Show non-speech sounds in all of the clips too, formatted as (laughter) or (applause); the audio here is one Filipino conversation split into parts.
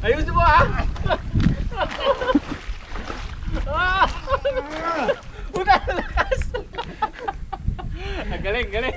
Ayusin mo ha! Ah! (laughs) Puta na lakas! Galing, galing!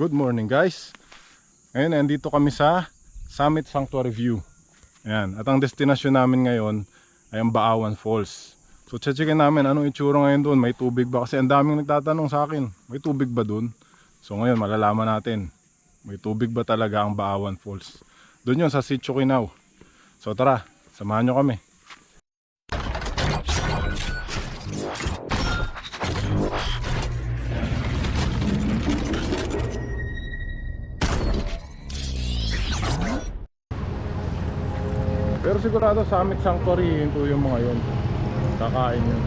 Good morning guys. Ngayon, nandito kami sa Summit Sanctuary View. Ayan. At ang destinasyon namin ngayon ay ang Baawan Falls. So, checkin namin anong itsura ngayon doon. May tubig ba? Kasi ang daming nagtatanong sa akin. May tubig ba doon? So, ngayon, malalaman natin. May tubig ba talaga ang Baawan Falls? Doon yun sa Sitio. So, tara. Samahan nyo kami. Sigurado Summit Sanctuary ito yung mga yun. Kakain yun.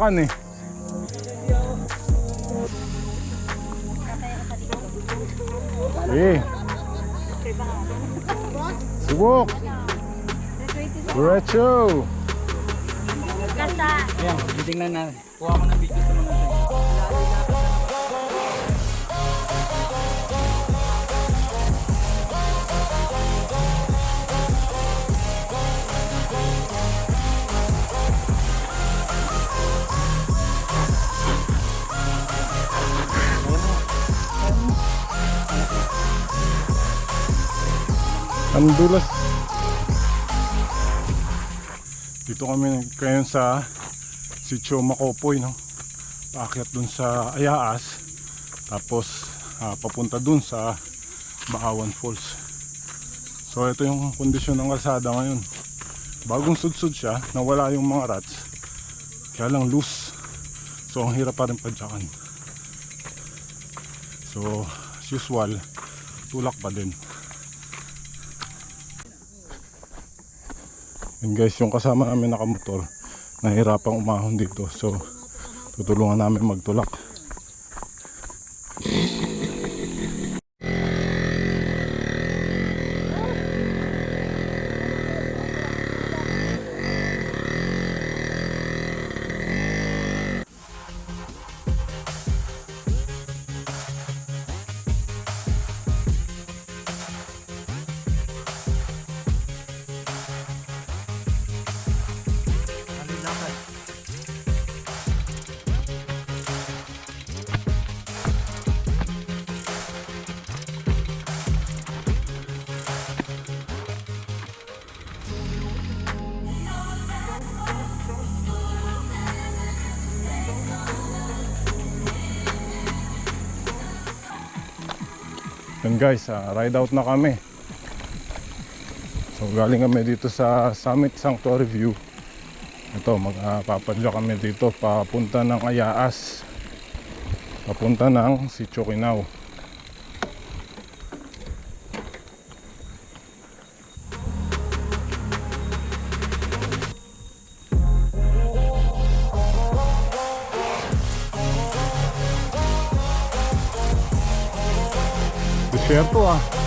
Tinambakan eh. Eh. Subok. Diretso. Ayan, titingnan na. Kuha ko ng video Ang dulas. Dito kami ngayon sa Sitio Makopoy, no? Paakyat dun sa Ayaas. Tapos ah, papunta dun sa Baawan Falls. So ito yung kondisyon ng kalsada ngayon. Bagong sudsud siya, nawala yung mga rats. Kaya lang loose. So ang hirap pa rin padyakan. So as usual, tulak pa din. And guys, yung kasama namin nakamotor, nahirapang umahon dito. So, tutulungan namin magtulak. Guys, ah, ride out na kami. So galing kami dito sa Summit Sanctuary View. Ito, magpapadya kami dito papunta ng Ayaas. Papunta ng Sitio Kinao. Desierto ah.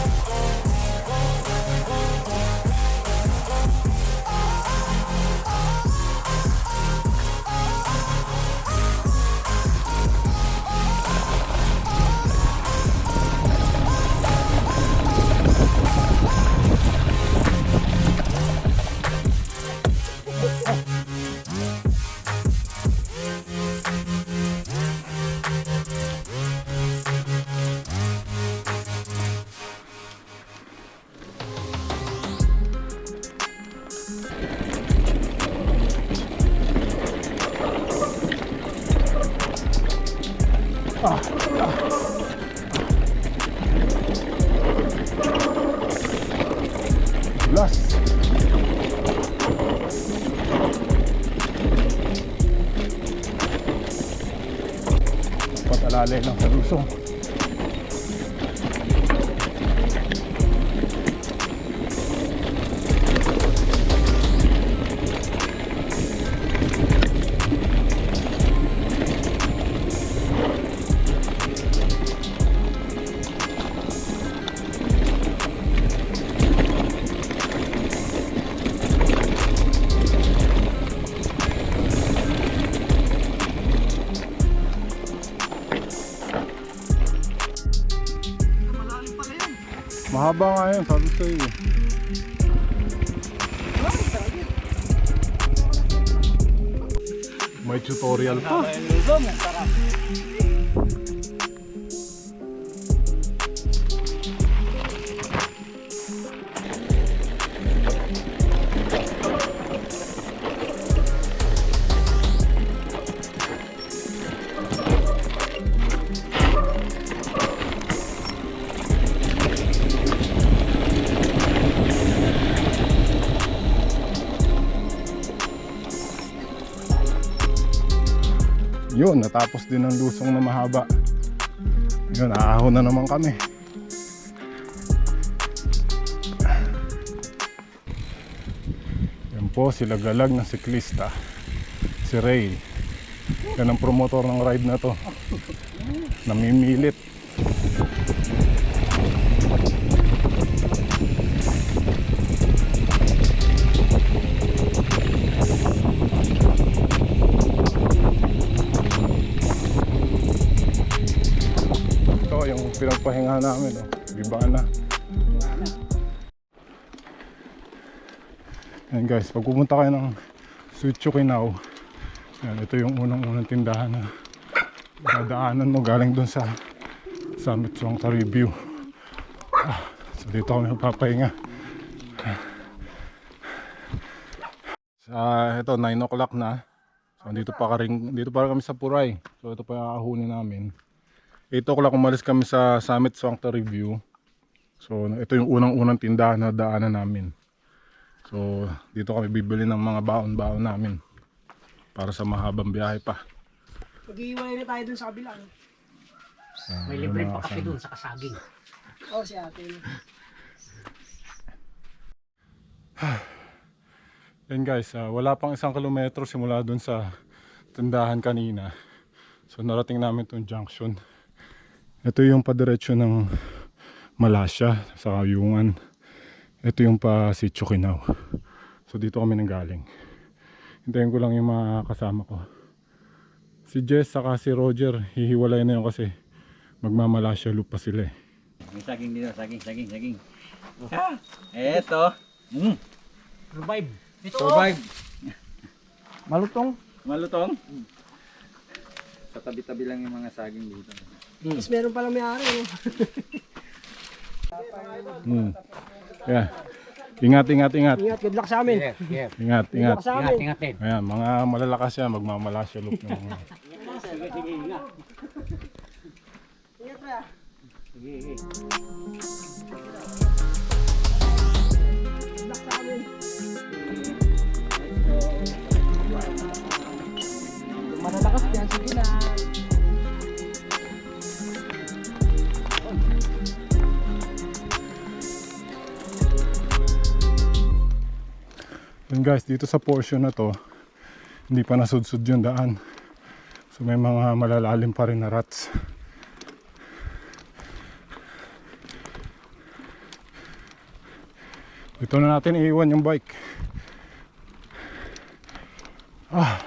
Mahaba nga yun, sabi ko eh. May tutorial pa. Yun, natapos din ang lusong na mahaba. Yun, aahon na naman kami. Yan po, sila galag na siklista. Si Ray. Yan ang promotor ng ride na to. Namimilit. Pinagpahinga namin. Oh. Iba na. Yan guys, pag pumunta kayo ng Sucho Kinao, yan, ito yung unang-unang tindahan na dadaanan mo galing dun sa Summit Sanctuary View. Ah, so dito kami magpapahinga. Sa ito 9 o'clock na. So dito pa rin dito pa kami sa Puray. So ito pa yung ahunin namin. 8 o'clock umalis kami sa Summit Sanctuary View. So ito yung unang-unang tindahan na daanan namin. So dito kami bibili ng mga baon-baon namin para sa mahabang biyahe pa. Mag-iiwalay na tayo dun sa kabila. no? Yan, May libre pa kasi kasama. doon sa kasaging. Oo, si ate. (sighs) Yan guys, ah, wala pang isang kilometro simula dun sa tindahan kanina. So narating namin tong junction. Ito yung padiretso ng Malasya sa Kayungan. Ito yung pa Sitio Kinao. So dito kami nanggaling. Hintayin ko lang yung mga kasama ko. Si Jess saka si Roger, hihiwalay na yun kasi magmamalasya loop pa sila eh. May saging dito, saging, saging, saging. Ha? Eto. Mm. Revive. Ito. Survive. Malutong. Malutong. Sa tabi-tabi lang yung mga saging dito. Tapos meron palang may-ari. No? (laughs) Hmm. Yeah. Ingat, ingat, ingat. Ingat, good luck sa amin. Yeah, yeah. Ingat, Good ingat. luck sa Ingat, amin. ingat din. Ayan, mga malalakas yan, magmamalasya loop ng mga. Ingat pa. Sige, sige. Good luck sa amin. Malalakas Yun guys, dito sa portion na to, hindi pa nasudsud yung daan. So may mga malalalim pa rin na rats. Dito na natin iiwan yung bike. Ah.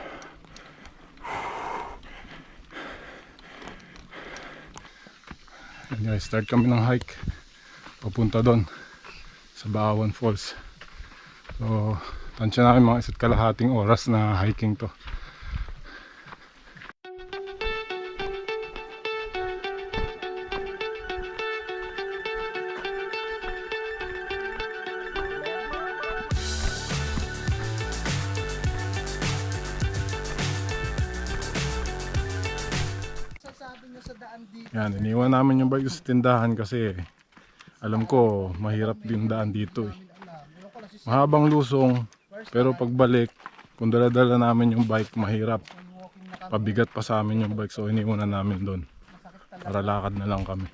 Yan guys, start kami ng hike papunta doon sa Baawan Falls. So, tansya namin mga isa't kalahating oras na hiking to. Yan, iniwan namin yung bike sa tindahan kasi alam ko mahirap din daan dito eh. Mahabang lusong pero pagbalik kung dala-dala namin yung bike mahirap. Pabigat pa sa amin yung bike so iniwan na namin doon. Para lakad na lang kami.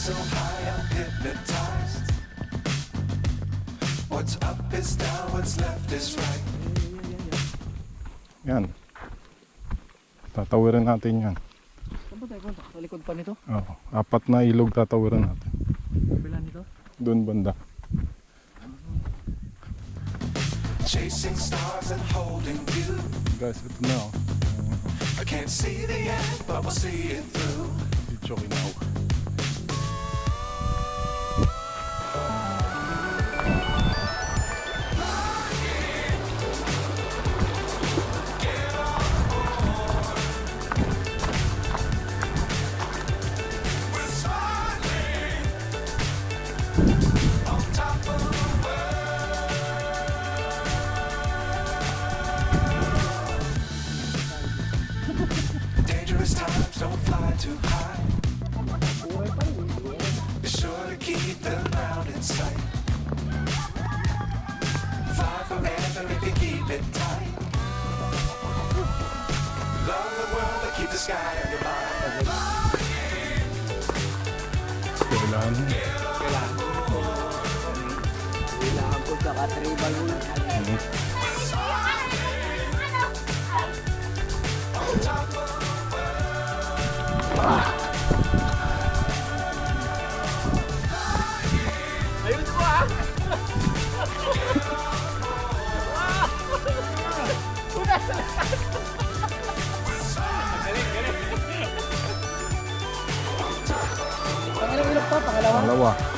So high, I'm hypnotized. What's up is down, what's left is right. Yan. Tatawirin natin yan. Saan ba tayo punta? Sa likod pa nito? Oo, apat na ilog tatawirin natin. Kabila nito? Doon banda. Chasing stars and holding you. Guys, ito na oh. I can't see the end, but we'll see it through. Dicho Kinaw. Dangerous times, don't fly too high. Be sure to keep the ground in sight. Fly forever if you keep it tight. Love the world, but keep the sky on your mind. Kailangan. Kailangan ko sa katribal muna. Pangalang ilog pa, pangalawa. Pangalawa.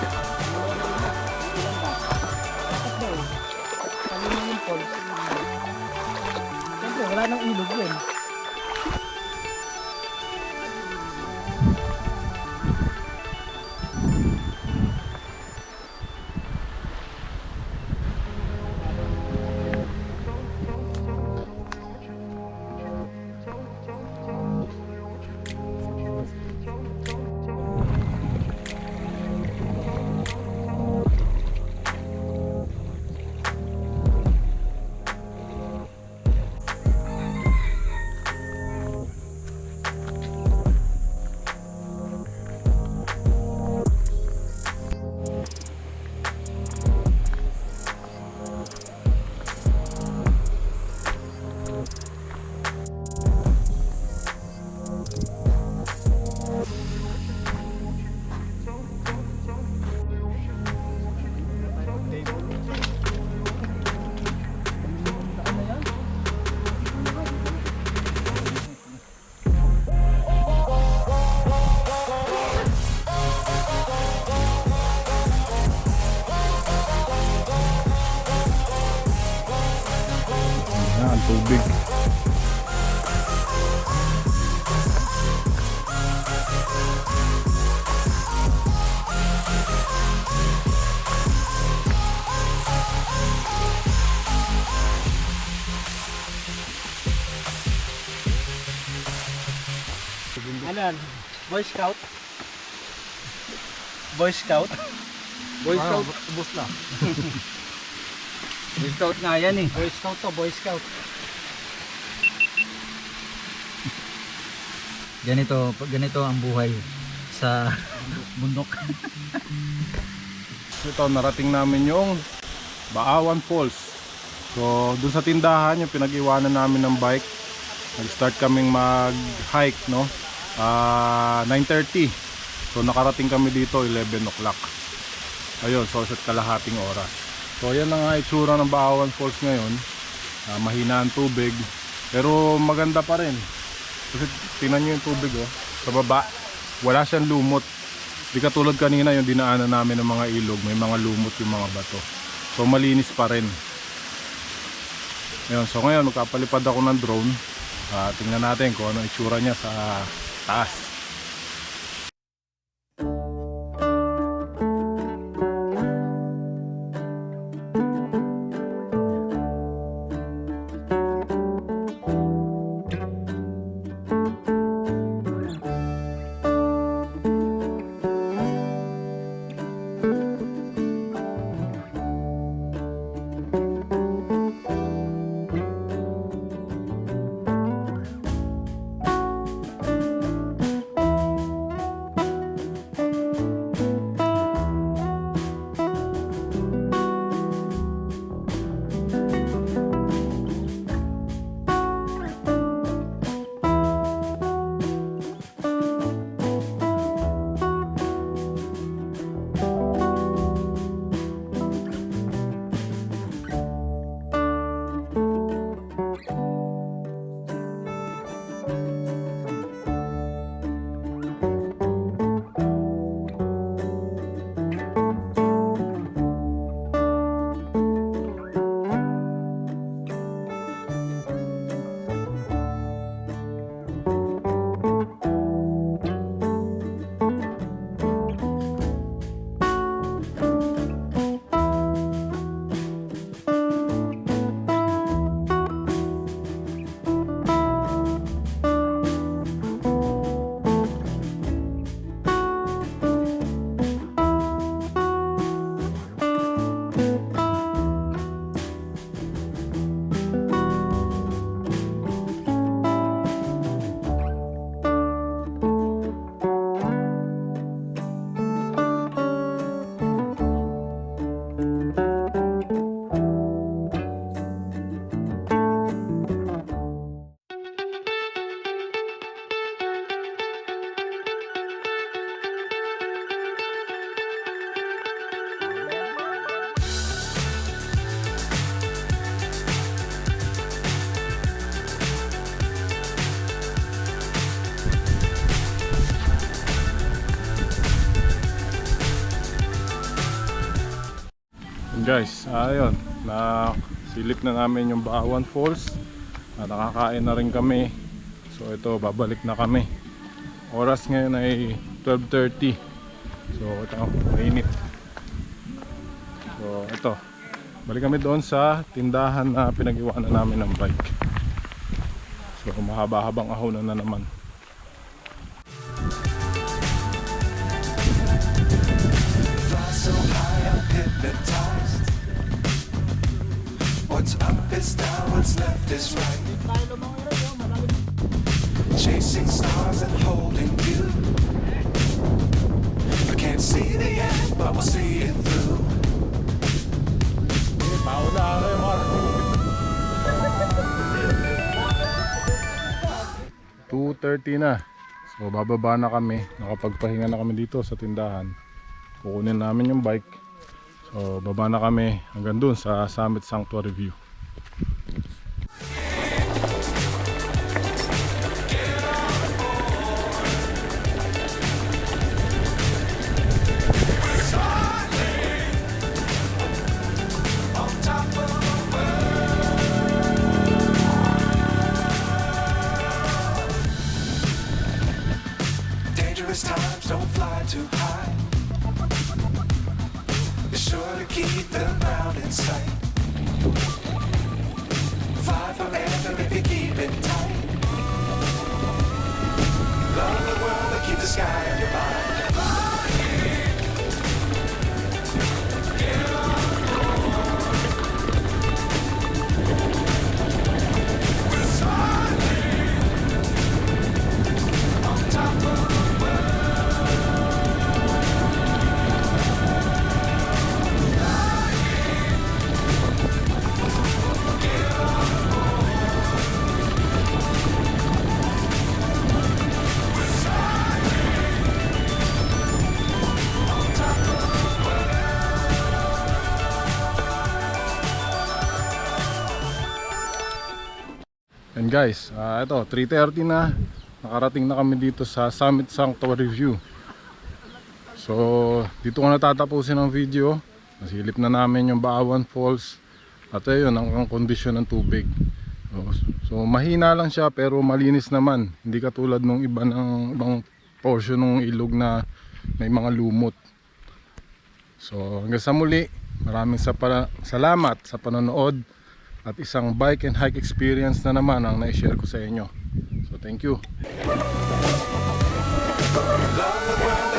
Boy Scout? Boy Scout? Boy Scout. Ubus na. Boy Scout nga yan eh. Boy Scout to, Boy Scout. Ganito, ganito ang buhay sa bundok. Ito, narating namin yung Baawan Falls. So, dun sa tindahan, yung pinag-iwanan namin ng bike, nag-start kaming mag-hike, no? Ah, 9.30. So, nakarating kami dito 11 o'clock. Ayun, so sa kalahating oras. So, ayan na nga itsura ng Baawan Falls ngayon. Ah, mahina ang tubig, pero maganda pa rin. Kasi tingnan nyo yung tubig, oh. Sa baba, wala siyang lumot. Di katulad kanina yung dinaanan namin ng mga ilog, may mga lumot yung mga bato. So malinis pa rin. Ayun, so ngayon magkapalipad ako ng drone. Ah, tingnan natin kung ano itsura niya sa taas. Yun ayun, na silip na namin yung Baawan Falls. At nakakain na rin kami. So ito, babalik na kami. Oras ngayon ay 12.30. So ito, mainit. So ito, balik kami doon sa tindahan na pinag-iwanan namin ng bike. So mahaba-habang ahonan na naman. So high. What's up is down, what's left is right. Chasing stars and holding you. I can't see the end, but we'll see it through. Mga 2.30 na. So bababa na kami. Nakapagpahinga na kami dito sa tindahan. Kukunin namin yung bike. So baba na kami hanggang dun sa Summit Sanctuary View. Sky And guys, ah, ito, 3.30 na. Nakarating na kami dito sa Summit Sanctuary View. So, dito ko natatapusin ang video. Nasilip na namin yung Baawan Falls. At ayun, ang, ang kondisyon ng tubig. So, so, mahina lang siya pero malinis naman. Hindi katulad nung iba ng ibang portion ng ilog na may mga lumot. So, hanggang sa muli, maraming sa pala- salamat sa panonood at isang bike and hike experience na naman ang na-share ko sa inyo. So, thank you. Love the world